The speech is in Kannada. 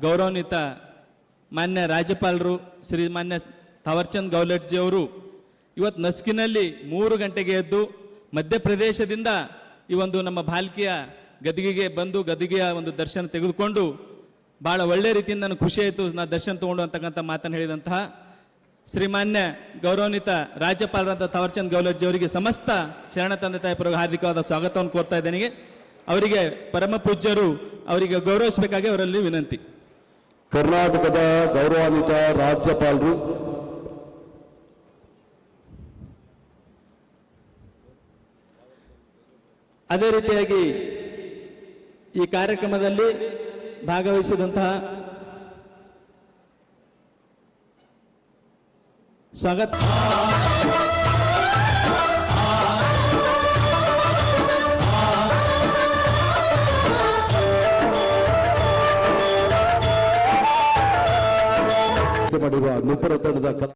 ಗೌರವಾನ್ವಿತ ಮಾನ್ಯ ರಾಜ್ಯಪಾಲರು ಶ್ರೀ ಮಾನ್ಯ ಥಾವರ್ಚಂದ್ ಗೌಲಟ್ಜಿ ಅವರು ಇವತ್ತು ನಸ್ಕಿನಲ್ಲಿ ಮೂರು ಗಂಟೆಗೆ ಎದ್ದು ಮಧ್ಯಪ್ರದೇಶದಿಂದ ಈ ಒಂದು ನಮ್ಮ ಭಾಲ್ಕಿಯ ಗದಿಗೆಗೆ ಬಂದು ಗದಿಗೆಯ ಒಂದು ದರ್ಶನ ತೆಗೆದುಕೊಂಡು ಭಾಳ ಒಳ್ಳೆ ರೀತಿಯಿಂದ ನನಗೆ ಖುಷಿ ಆಯಿತು ನಾ ದರ್ಶನ ತೊಗೊಂಡು ಅಂತಕ್ಕಂಥ ಮಾತನ್ನು ಹೇಳಿದಂತಹ ಶ್ರೀಮಾನ್ಯ ಗೌರವಾನ್ವಿತ ರಾಜ್ಯಪಾಲರಾದ ಥಾವರ್ಚಂದ್ ಗೌಲಟ್ಜಿ ಅವರಿಗೆ ಸಮಸ್ತ ಶರಣ ತಂದೆ ತಾಯಿ ಹಾರ್ದಿಕವಾದ ಸ್ವಾಗತವನ್ನು ಕೋರ್ತಾ ಇದ್ದೇನೆ. ಅವರಿಗೆ ಪರಮ ಪೂಜ್ಯರು, ಅವರಿಗೆ ಗೌರವಿಸಬೇಕಾಗಿ ಅವರಲ್ಲಿ ವಿನಂತಿ. ಕರ್ನಾಟಕದ ಗೌರವಾನ್ವಿತ ರಾಜ್ಯಪಾಲರು. ಅದೇ ರೀತಿಯಾಗಿ ಈ ಕಾರ್ಯಕ್ರಮದಲ್ಲಿ ಭಾಗವಹಿಸಿದಂತಹ ಸ್ವಾಗತ. ಮಾಡಿರುವ ನುಪ್ಪರ ತಂಡದ ಕಲಾ